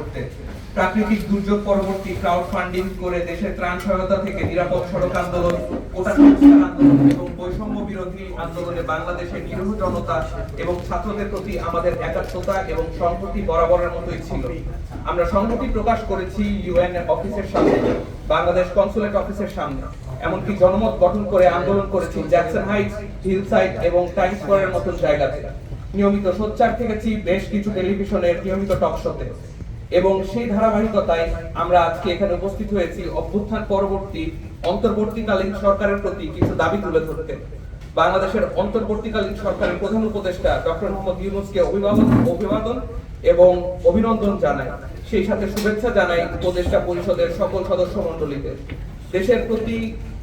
করতে। প্রাকৃতিক দুর্যোগ পরবর্তী ক্রাউড ফান্ডিং করে দেশের ত্রাণ সহায়তা থেকে নিরাপদ সড়ক আন্দোলন, কোটা সংস্কার আন্দোলন এবং বৈষম্য বিরোধী আন্দোলনে বাংলাদেশের নিরীহ জনতা এবং ছাত্রদের প্রতি আমাদের একাত্মতা এবং সংহতি বরাবরের মতোই ছিল। আমরা সংহতি প্রকাশ করেছি ইউএন অফিসের সামনে, বাংলাদেশ কনসুলেট অফিসের সামনে। এমনকি জনমত গঠন করে আন্দোলন করেছি জ্যাকসন হাইটস হিল সাইড এবং টাইম স্কোয়ারের মতন জায়গাতে। নিয়মিত সোচ্চার থেকেছি বেশ কিছু টেলিভিশনের নিয়মিত টক শোতে। এবং সেই ধারাবাহিকতায় আমরা আজকে এখানে উপস্থিত হয়েছি। অভ্যুত্থান পরবর্তী, অন্তর্বর্তীকালীন সরকারের প্রতি কিছু দাবি তুলে ধরতে। বাংলাদেশের অন্তর্বর্তীকালীন সরকারের প্রধান উপদেষ্টা ডক্টর মোহাম্মদ ইউনুসকে অভিবাদন অভিবাদন এবং অভিনন্দন জানাই। সেই সাথে শুভেচ্ছা জানাই উপদেষ্টা পরিষদের সকল সদস্য মণ্ডলীদের দেশের প্রতি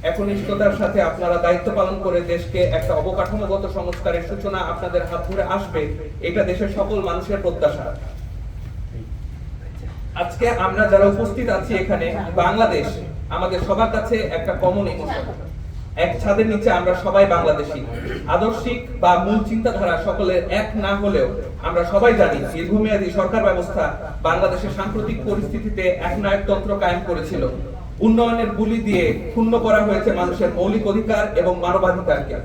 একনিষ্ঠতার সাথে আপনারা দায়িত্ব পালন করে দেশকে একটা অবকাঠামোগত সংস্কারের সূচনা আপনাদের হাত ধরে আসবে। এটা দেশের সকল মানুষের প্রত্যাশা। আজকে আমরা যারা উপস্থিত আছি এখানে, বাংলাদেশ, আমাদের সবার কাছে একটা কমন ইমোশন এক ছাদের নিচে আমরা সবাই বাংলাদেশী। আদর্শিক বা মূল চিন্তাধারা সকলের এক না হলেও আমরা সবাই জানি, দীর্ঘমেয়াদী সরকার ব্যবস্থা বাংলাদেশের সাম্প্রতিক পরিস্থিতিতে এক নায়কতন্ত্র কায়েম করেছিল। উন্নয়নের বুলি দিয়ে ক্ষুণ্ণ করা হয়েছে মানুষের মৌলিক অধিকার এবং মানবাধিকারকে।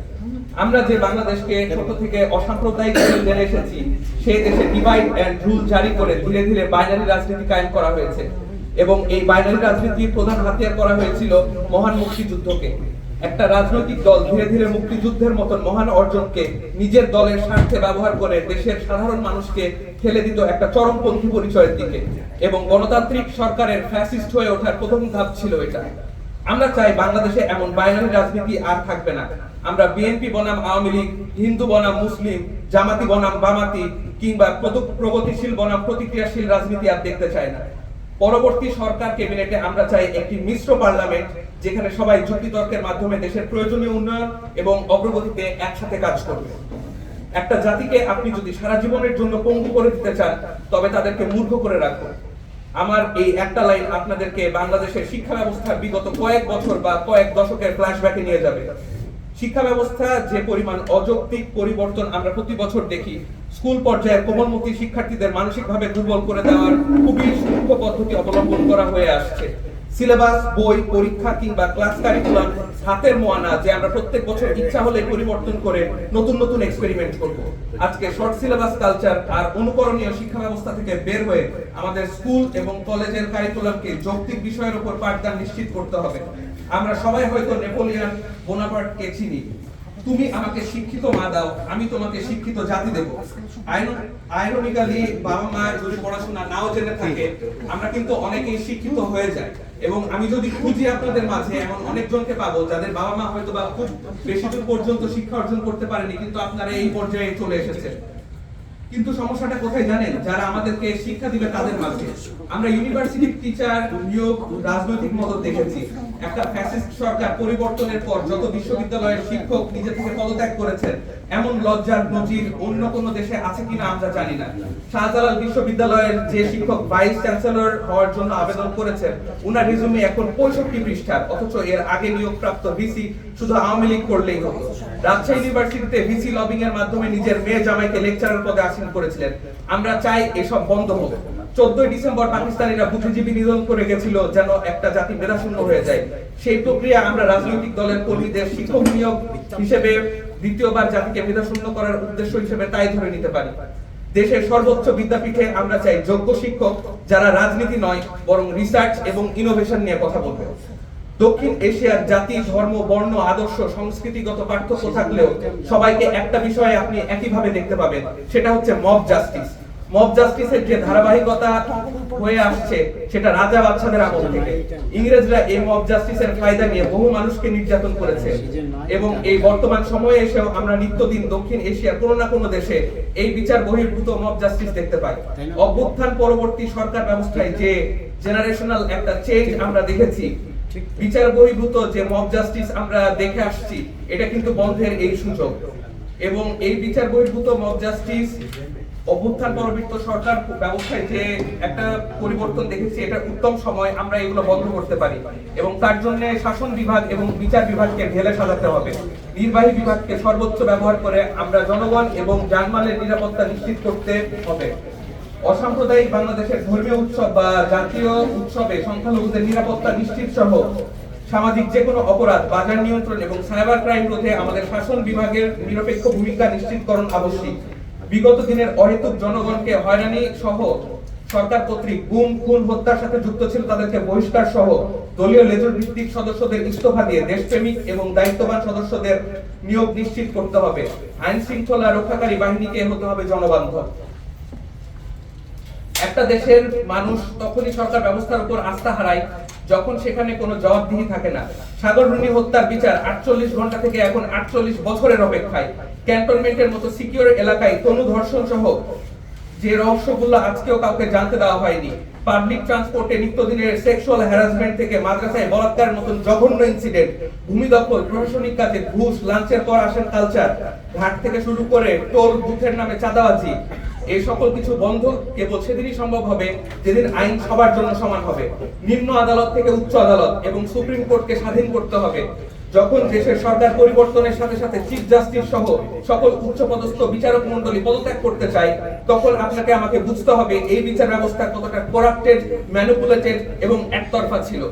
আমরা যে বাংলাদেশকে ছোট থেকে অসাম্প্রদায়িক জেনে এসেছি, সেই দেশে ডিভাইড এন্ড রুল জারি করে ধীরে ধীরে বাইনারি রাজনীতি কায়েম করা হয়েছে। এবং এই বাইনারি রাজনীতির প্রধান হাতিয়ার করা হয়েছিল মহান মুক্তিযুদ্ধকে। একটা রাজনৈতিক দল ধীরে ধীরে মুক্তিযুদ্ধের মতন মহান অর্জনকে নিজের দলের স্বার্থে ব্যবহার করে দেশের সাধারণ মানুষকে ঠেলে দিত একটা চরমপন্থী পরিচয়ের দিকে। এবং গণতান্ত্রিক সরকারের ফ্যাসিস্ট হয়ে ওঠার প্রথম ধাপ ছিল এটা। আমরা চাই বাংলাদেশে এমন বাইনারি রাজনীতি আর থাকবে না। বিএনপি বনাম, আওয়ামী লীগ, হিন্দু বনাম, মুসলিম, জামাতি বনাম, বামাতি, কিংবা প্রগতিশীল বনাম, প্রতিক্রিয়াশীল রাজনীতি আর দেখতে চাই না। পরবর্তী সরকার ক্যাবিনেটে আমরা চাই একটি মিশ্র পার্লামেন্ট, যেখানে সবাই যুক্তি তর্কের মাধ্যমে দেশের প্রয়োজনীয় উন্নয়ন এবং অগ্রগতিতে একসাথে কাজ করবে। একটা জাতিকে আপনি যদি সারা জীবনের জন্য পঙ্গু করে দিতে চান, তবে তাদেরকে মূর্খ করে রাখুন। আমার এই একটা লাইন আপনাদেরকে বাংলাদেশের শিক্ষা ব্যবস্থার বিগত কয়েক বছর বা কয়েক দশকের ফ্ল্যাশব্যাকে নিয়ে যাবে। শিক্ষা ব্যবস্থা যে পরিমাণ অযৌক্তিক পরিবর্তন আমরা প্রতি বছর দেখি, স্কুল পর্যায়ে কোমলমতি শিক্ষার্থীদের মানসিকভাবে দুর্বল করে দেওয়ার খুবই সূক্ষ্ম পদ্ধতি অবলম্বন করা হয়ে আসছে। সিলেবাস, বই, পরীক্ষা কিংবা ক্লাস কারিকুলাম হাতের মোয়ানা যে আমরা প্রত্যেক বছর ইচ্ছা হলে পরিবর্তন করে নতুন নতুন এক্সপেরিমেন্ট করব। আজকে শর্ট সিলেবাস কালচার আর অনুকরণীয় শিক্ষা ব্যবস্থা থেকে বের হয়ে আমাদের স্কুল এবং কলেজের কারিকুলামকে যৌক্তিক বিষয়ের উপর পাঠদান নিশ্চিত করতে হবে। আমরা সবাই হয়তো নেপোলিয়ান বোনাপার্টকে চিনি। তুমি আমাকে শিক্ষিত মা দাও, আমি তোমাকে শিক্ষিত জাতি দেব। আইরনিক্যালি বাবা মা যদি পড়াশোনা নাও জেনে থাকে, আমরা কিন্তু অনেকেই শিক্ষিত হয়ে যাই। এবং আমি যদি খুঁজি আপনাদের মাঝে, এমন অনেকজনকে পাবো, যাদের বাবা মা হয়তো বা খুব বেশি দূর পর্যন্ত শিক্ষা অর্জন করতে পারেনি, কিন্তু আপনারা এই পর্যায়ে চলে এসেছেন। কিন্তু সমস্যাটা কোথায় জানেন? যারা আমাদেরকে শিক্ষা দিবে তাদের মাঝে। আমরা ইউনিভার্সিটি টিচার নিয়োগ রাজনৈতিক মদত দেখেছি। একটা ফ্যাসিস্ট সরকার পরিবর্তনের পর যত বিশ্ববিদ্যালয়ের শিক্ষক নিজে থেকে পদত্যাগ করেছেন, এমন লজ্জার নজির অন্য কোন দেশে আছে কিনা আমরা জানি না। শাহজালাল বিশ্ববিদ্যালয়ের যে শিক্ষক ভাইস চ্যান্সেলর হওয়ার জন্য আবেদন করেছেন, উনার রিজুমে এখন পঁয়ষট্টি পৃষ্ঠার, অথচ এর আগে নিয়োগপ্রাপ্ত ভিসি শুধু আওয়ামী লীগ করলেই হতো। রাজশাহী ইউনিভার্সিটিতে ভিসি লবিং এর মাধ্যমে নিজের মেয়ে জামাইকে লেকচারার পদে আসীন করেছিলেন। আমরা চাই এসব বন্ধ হোক। চোদ্দই ডিসেম্বর পাকিস্তানিরা বুদ্ধিজীবী নিধন করে গেছিল যেন একটা জাতি মেধাশূন্য হয়ে যায়। সেই প্রক্রিয়া আমরা রাজনৈতিক দলের কর্মীদের শিক্ষক নিয়োগ হিসেবে দ্বিতীয়বার জাতিকে মেধাশূন্য করার উদ্দেশ্য হিসেবে তাই ধরে নিতে পারি। দেশের সর্বোচ্চ বিদ্যাপীঠে আমরা চাই যোগ্য শিক্ষক যারা রাজনীতি নয়, বরং রিসার্চ এবং ইনোভেশন নিয়ে কথা বলবে। দক্ষিণ এশিয়ার জাতি, ধর্ম, বর্ণ, আদর্শ, সংস্কৃতিগত পার্থক্য থাকলেও সবাইকে একটা বিষয়ে আপনি একইভাবে দেখতে পাবেন, সেটা হচ্ছে মব জাস্টিস মব জাস্টিসের যে ধারাবাহিকতা হয়ে আসছে, সেটা রাজা বাচ্চাদের আমল থেকে। ইংরেজরা এই মব জাস্টিসের ফায়দা নিয়ে বহু মানুষকে নির্যাতন করেছে এবং এই বর্তমান সময়ে এসেও আমরা নিত্যদিন দক্ষিণ এশিয়ার কোনো না কোনো দেশে এই বিচার বহির্ভূত মব জাস্টিস দেখতে পাই। অভ্যুত্থান পরবর্তী সরকার ব্যবস্থায় যে জেনারেশনাল একটা চেঞ্জ আমরা দেখেছি বিচার বহির্ভূত যে মব জাস্টিস আমরা দেখে আসছি, এটা কিন্তু বন্ধের এই সুযোগ। এবং এই বিচার বহির্ভূত মব জাস্টিস অভ্যুত্থান পরবর্তী সরকার ব্যবস্থায় যে একটা পরিবর্তন দেখেছি, এটা উত্তম সময় আমরা এগুলো বন্ধ করতে পারি। এবং তার জন্য শাসন বিভাগ এবং বিচার বিভাগকে ঢেলে সাজাতে হবে। নির্বাহী বিভাগকে সর্বোচ্চ ব্যবহার করে আমরা জনগণ এবং জানমালের নিরাপত্তা নিশ্চিত করতে হবে। অসাম্প্রদায়িক বাংলাদেশের ধর্মীয় উৎসব বা জাতীয় উৎসবে সংখ্যালঘুদের নিরাপত্তা নিশ্চিত সহ সামাজিক যে কোনো অপরাধ, বাজার নিয়ন্ত্রণ এবং সাইবার ক্রাইম রোধে আমাদের শাসন বিভাগের নিরপেক্ষ ভূমিকা নিশ্চিতকরণ আবশ্যিক। বিগত দিনের অহেতুক জনগণকে হয়রানি সহ সরকার কর্তৃক গুম, খুন, হত্যার সাথে যুক্ত ছিল তাদেরকে বহিষ্কার সহ দলীয় লেজুর ভিত্তিক সদস্যদের ইস্তফা দিয়ে দেশপ্রেমিক এবং দায়িত্ববান সদস্যদের নিয়োগ নিশ্চিত করতে হবে। আইন শৃঙ্খলা রক্ষাকারী বাহিনীকে হতে হবে জনবান্ধব। একটা দেশের মানুষ তখনই সরকার ব্যবস্থার উপর আস্থা হারায় যখন সেখানে কোনো জবাবদিহি থাকে না। সাগররুনি হত্যার বিচার আটচল্লিশ ঘণ্টা থেকে এখন আটচল্লিশ বছরের অপেক্ষায়। ক্যান্টনমেন্টের মতো সিকিউর এলাকায় তনু ধর্ষণ সহ যে রহস্যগুলো আজকেও কাউকে জানতে দেওয়া হয়নি। পাবলিক ট্রান্সপোর্টে নিত্যদিনের সেক্সুয়াল হ্যারাসমেন্ট থেকে মাদ্রাসায় বলাৎকারের মতন জঘন্য ইনসিডেন্ট ভূমি দখল, প্রশাসনিক কাজে ঘুষ লাঞ্চের পর আসেন কালচার ঘাট থেকে শুরু করে টোল বুথের নামে চাঁদাবাজি। এই সকল কিছু বন্ধ, কেবল সেদিনই সম্ভব হবে, যেদিন আইন সবার জন্য সমান হবে। নিম্ন আদালত থেকে উচ্চ আদালত এবং সুপ্রিম কোর্টকে স্বাধীন করতে হবে। যখন দেশের সরকার পরিবর্তনের সাথে সাথে চিফ জাস্টিস সহ সকল উচ্চপদস্থ বিচারক মন্ডলী পদত্যাগ করতে চায়, তখন আপনাকে আমাকে বুঝতে হবে, এই বিচার ব্যবস্থা কতটা করাপ্টেড, ম্যানিপুলেটেড এবং একতরফা ছিল।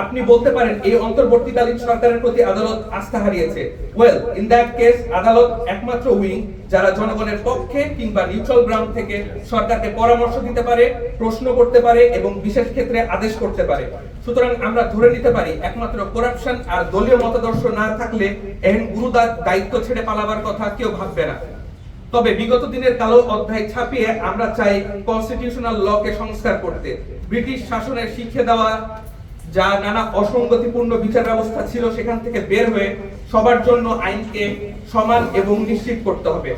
আপনি বলতে পারেন, এই অন্তর্বর্তীকালীন সরকারের প্রতি আদালত আস্থা হারিয়েছে। ওয়েল ইন দ্যাট কেস আদালত একমাত্র উইং যারা জনগণের পক্ষে কিংবা নিউট্রাল গ্রাউন্ড থেকে সরকারকে পরামর্শ দিতে পারে, প্রশ্ন করতে পারে এবং বিশেষ ক্ষেত্রে আদেশ করতে পারে। সুতরাং আমরা ধরে নিতে পারি, একমাত্র করাপশন আর দলীয় মতাদর্শ না থাকলে এহেন গুরুদার দায়িত্ব ছেড়ে পালাবার কথা কেউ ভাববে না। তবে বিগত দিনের কালো অধ্যায় ছাপিয়ে আমরা চাই কনস্টিটিউশনাল লকে সংস্কার করতে। ব্রিটিশ শাসনের শিক্ষে দেওয়া যা নানা অসঙ্গতিপূর্ণ বিচার ব্যবস্থা ছিল সেখান থেকে বের হয়ে সবার জন্য আইনকে সমান এবং নিশ্চিত করতে হবে।